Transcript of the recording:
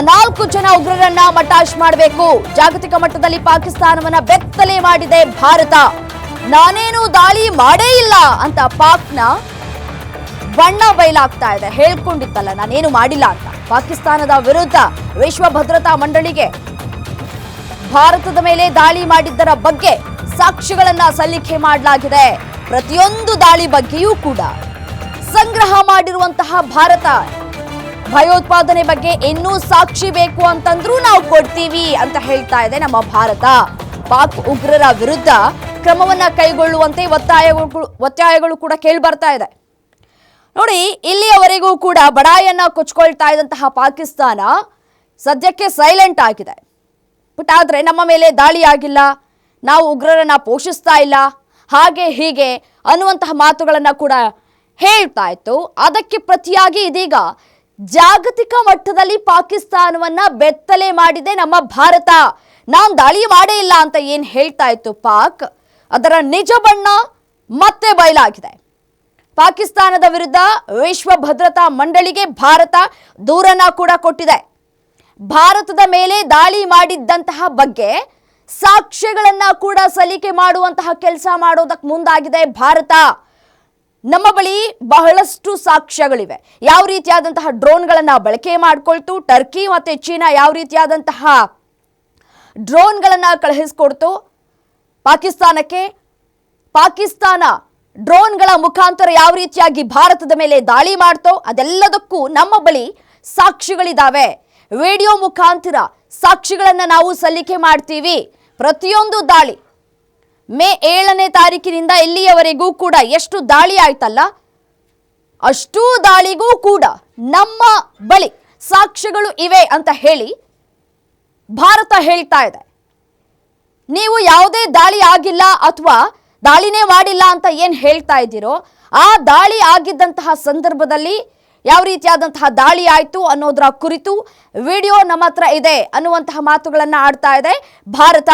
ನಾಲ್ಕು ಜನ ಉಗ್ರರನ್ನ ಮಟಾಶ್ ಮಾಡಬೇಕು. ಜಾಗತಿಕ ಮಟ್ಟದಲ್ಲಿ ಪಾಕಿಸ್ತಾನವನ್ನ ಬೆತ್ತಲೆ ಮಾಡಿದೆ ಭಾರತ. ನಾನೇನು ದಾಳಿ ಮಾಡೇ ಇಲ್ಲ ಅಂತ ಪಾಕ್ನ ಬಣ್ಣ ಬಯಲಾಗ್ತಾ ಇದೆ. ಹೇಳ್ಕೊಂಡಿತ್ತಲ್ಲ ನಾನೇನು ಮಾಡಿಲ್ಲ ಅಂತ. ಪಾಕಿಸ್ತಾನದ ವಿರುದ್ಧ ವಿಶ್ವ ಭದ್ರತಾ ಮಂಡಳಿಗೆ ಭಾರತದ ಮೇಲೆ ದಾಳಿ ಮಾಡಿದ್ದರ ಬಗ್ಗೆ ಸಾಕ್ಷ್ಯಗಳನ್ನ ಸಲ್ಲಿಕೆ ಮಾಡಲಾಗಿದೆ. ಪ್ರತಿಯೊಂದು ದಾಳಿ ಬಗ್ಗೆಯೂ ಕೂಡ ಸಂಗ್ರಹ ಮಾಡಿರುವಂತಹ ಭಾರತ ಭಯೋತ್ಪಾದನೆ ಬಗ್ಗೆ ಇನ್ನೂ ಸಾಕ್ಷಿ ಬೇಕು ಅಂತಂದ್ರೂ ನಾವು ಕೊಡ್ತೀವಿ ಅಂತ ಹೇಳ್ತಾ ಇದೆ ನಮ್ಮ ಭಾರತ. ಪಾಕ್ ಉಗ್ರರ ವಿರುದ್ಧ ಕ್ರಮವನ್ನ ಕೈಗೊಳ್ಳುವಂತೆ ಒತ್ತಾಯಗಳು ಒತ್ತಾಯಗಳು ಕೂಡ ಕೇಳಿ ಬರ್ತಾ ಇದೆ. ನೋಡಿ, ಇಲ್ಲಿಯವರೆಗೂ ಕೂಡ ಬಡಾಯನ್ನ ಕೊಚ್ಕೊಳ್ತಾ ಇದ್ದಂತಹ ಪಾಕಿಸ್ತಾನ ಸದ್ಯಕ್ಕೆ ಸೈಲೆಂಟ್ ಆಗಿದೆ. ಬಟ್ ಆದರೆ ನಮ್ಮ ಮೇಲೆ ದಾಳಿ ಆಗಿಲ್ಲ, ನಾವು ಉಗ್ರರನ್ನ ಪೋಷಿಸ್ತಾ ಇಲ್ಲ, ಹಾಗೆ ಹೀಗೆ ಅನ್ನುವಂತಹ ಮಾತುಗಳನ್ನು ಕೂಡ ಹೇಳ್ತಾ ಇತ್ತು. ಅದಕ್ಕೆ ಪ್ರತಿಯಾಗಿ ಇದೀಗ ಜಾಗತಿಕ ಮಟ್ಟದಲ್ಲಿ ಪಾಕಿಸ್ತಾನವನ್ನ ಬೆತ್ತಲೆ ಮಾಡಿದೆ ನಮ್ಮ ಭಾರತ. ನಾವು ದಾಳಿ ಮಾಡೇ ಇಲ್ಲ ಅಂತ ಏನು ಹೇಳ್ತಾ ಇತ್ತು ಪಾಕ್? ಅದರ ನಿಜ ಬಣ್ಣ ಮತ್ತೆ ಬಯಲಾಗಿದೆ. ಪಾಕಿಸ್ತಾನದ ವಿರುದ್ಧ ವಿಶ್ವ ಭದ್ರತಾ ಮಂಡಳಿಗೆ ಭಾರತ ದೂರನ್ನ ಕೂಡ ಕೊಟ್ಟಿದೆ. ಭಾರತದ ಮೇಲೆ ದಾಳಿ ಮಾಡಿದ್ದಂತಹ ಬಗ್ಗೆ ಸಾಕ್ಷ್ಯಗಳನ್ನ ಕೂಡ ಸಲ್ಲಿಕೆ ಮಾಡುವಂತಹ ಕೆಲಸ ಮಾಡೋದಕ್ಕೆ ಮುಂದಾಗಿದೆ ಭಾರತ. ನಮ್ಮ ಬಳಿ ಬಹಳಷ್ಟು ಸಾಕ್ಷ್ಯಗಳಿವೆ. ಯಾವ ರೀತಿಯಾದಂತಹ ಡ್ರೋನ್ಗಳನ್ನು ಬಳಕೆ ಮಾಡಿಕೊಳ್ತು, ಟರ್ಕಿ ಮತ್ತೆ ಚೀನಾ ಯಾವ ರೀತಿಯಾದಂತಹ ಡ್ರೋನ್ಗಳನ್ನು ಕಳುಹಿಸ್ಕೊಡ್ತು, ಪಾಕಿಸ್ತಾನಕ್ಕೆ, ಪಾಕಿಸ್ತಾನ ಡ್ರೋನ್ಗಳ ಮುಖಾಂತರ ಯಾವ ರೀತಿಯಾಗಿ ಭಾರತದ ಮೇಲೆ ದಾಳಿ ಮಾಡ್ತೋ, ಅದೆಲ್ಲದಕ್ಕೂ ನಮ್ಮ ಬಳಿ ಸಾಕ್ಷಿಗಳಿದ್ದಾವೆ ವಿಡಿಯೋ ಮುಖಾಂತರ ಸಾಕ್ಷಿಗಳನ್ನು ನಾವು ಸಲ್ಲಿಕೆ ಮಾಡ್ತೀವಿ. ಪ್ರತಿಯೊಂದು ದಾಳಿ ಮೇ ಏಳನೇ ತಾರೀಕಿನಿಂದ ಇಲ್ಲಿಯವರೆಗೂ ಕೂಡ ಎಷ್ಟು ದಾಳಿ ಆಯ್ತಲ್ಲ? ಅಷ್ಟೂ ದಾಳಿಗೂ ಕೂಡ ನಮ್ಮ ಬಳಿ ಸಾಕ್ಷ್ಯಗಳು ಇವೆ ಅಂತ ಹೇಳಿ ಭಾರತ ಹೇಳ್ತಾ ಇದೆ. ನೀವು ಯಾವುದೇ ದಾಳಿ ಆಗಿಲ್ಲ ಅಥವಾ ದಾಳಿನೇ ಮಾಡಿಲ್ಲ ಅಂತ ಏನು ಹೇಳ್ತಾ ಇದ್ದೀರೋ, ಆ ದಾಳಿ ಆಗಿದ್ದಂತಹ ಸಂದರ್ಭದಲ್ಲಿ ಯಾವ ರೀತಿಯಾದಂತಹ ದಾಳಿ ಆಯಿತು ಅನ್ನೋದರ ಕುರಿತು ವಿಡಿಯೋ ನಮ್ಮ ಹತ್ರ ಇದೆ ಅನ್ನುವಂತಹ ಮಾತುಗಳನ್ನು ಆಡ್ತಾ ಇದೆ ಭಾರತ.